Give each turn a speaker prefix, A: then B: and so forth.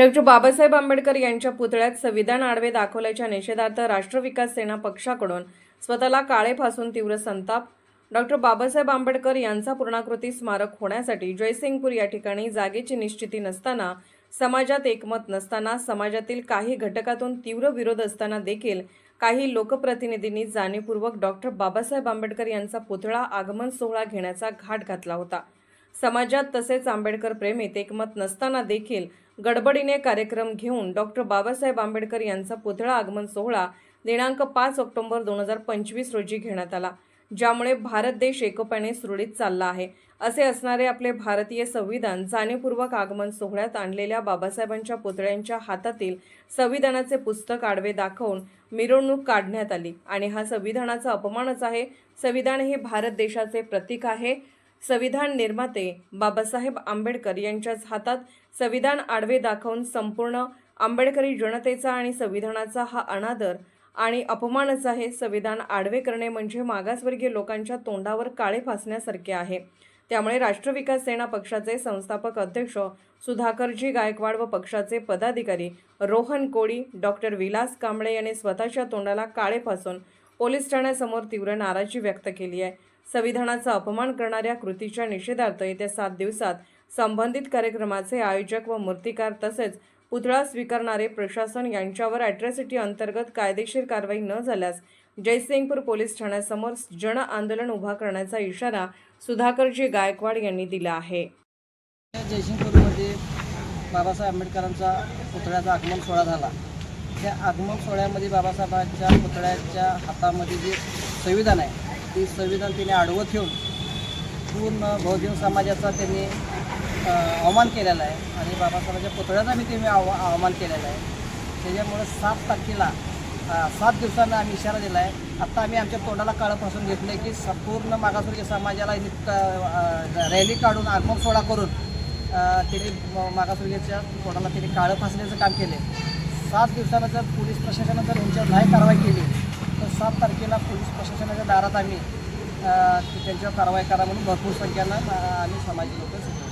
A: Doctor Babasaheb Ambedkar यांच्या पुतळ्यात संविधान आडवे दाखवल्याच्या निषेधार्थ राष्ट्र विकास सेना पक्षाकडून स्वतःला काळे फासून तीव्र संताप. डॉक्टर बाबासाहेब आंबेडकर यांचा पूर्णाकृती स्मारक होण्यासाठी जयसिंगपूर या ठिकाणी जागेची निश्चिती नसताना समाजात एकमत नसताना समाजातील काही घटकातून तीव्र विरोध असताना देखील काही लोकप्रतिनिधींनी जाणीवपूर्वक डॉक्टर बाबासाहेब आंबेडकर यांचा पुतळा आगमन सोहळा घेण्याचा घाट घातला होता. समाजात तसेच आंबेडकर प्रेमीत एकमत नसताना देखील गडबडीने कार्यक्रम घेऊन डॉक्टर बाबासाहेब आंबेडकर यांचा पुतळा आगमन सोहळा दिनांक पाच ऑक्टोबर दोन हजार पंचवीस रोजी घेण्यात आला ज्यामुळे भारत देश एकोप्याने सुरळीत चालला आहे. असे असणारे आपले भारतीय संविधान जाणीवपूर्वक आगमन सोहळ्यात आणलेल्या बाबासाहेबांच्या पुतळ्यांच्या हातातील संविधानाचे पुस्तक आडवे दाखवून मिरवणूक काढण्यात आली आणि हा संविधानाचा अपमानच आहे. संविधान हे भारत देशाचे प्रतीक आहे. संविधान निर्माते बाबासाहेब आंबेडकर यांच्याच हातात संविधान आडवे दाखवून संपूर्ण आंबेडकरी जनतेचा आणि संविधानाचा हा अनादर आणि अपमानच आहे संविधान आडवे करणे म्हणजे मागासवर्गीय लोकांच्या तोंडावर काळे फासण्यासारखे आहे. त्यामुळे राष्ट्र विकास सेना पक्षाचे संस्थापक अध्यक्ष सुधाकरजी गायकवाड व पक्षाचे पदाधिकारी रोहन कोळी डॉक्टर विलास कांबळे यांनी स्वतःच्या तोंडाला काळे फासून पोलीस ठाण्यासमोर तीव्र नाराजी व्यक्त केली आहे. संविधानाचा अपमान करणाऱ्या कृतीच्या निषेधार्थ येत्या सात दिवसात संबंधित कार्यक्रमाचे आयोजक व मूर्तिकार तसेच पुतळा स्वीकारणारे प्रशासन यांच्यावर ॲट्रॉसिटी अंतर्गत कायदेशीर कारवाई न झाल्यास जयसिंगपूर पोलीस ठाण्यासमोर जन आंदोलन उभा करण्याचा इशारा सुधाकरजी गायकवाड यांनी दिला आहे.
B: जयसिंगपूरमध्ये बाबासाहेब आंबेडकरांचा पुतळ्याचा आगमन सोहळा झाला. त्या आगमन सोहळ्यामध्ये बाबासाहेबांच्या पुतळ्याच्या हातामध्ये जे संविधान आहे ती संविधान तिने आडवं ठेवून पूर्ण बहुजन समाजाचा त्यांनी अवमान केलेला आहे. आणि बाबासाहेबांच्या पुतळ्याचा मी त्यांनी आव अवमान केलेला आहे. त्याच्यामुळं सात तारखेला सात दिवसांना आम्ही इशारा दिला आहे आत्ता आम्ही आमच्या तोंडाला काळंपासून घेतलं आहे की संपूर्ण मागासवर्गीय समाजाला रॅली काढून आगमन सोडा करून तिने मागासवर्गीयच्या तोंडाला त्यांनी काळं फासण्याचं काम केले सात दिवसानं जर पोलीस प्रशासनानं जर यांच्यावर नाही कारवाई केली सात तारखेला पोलीस प्रशासनाच्या दारात आम्ही त्यांच्यावर कारवाई करा म्हणून भरपूर संख्येनं आम्ही समाजी लोक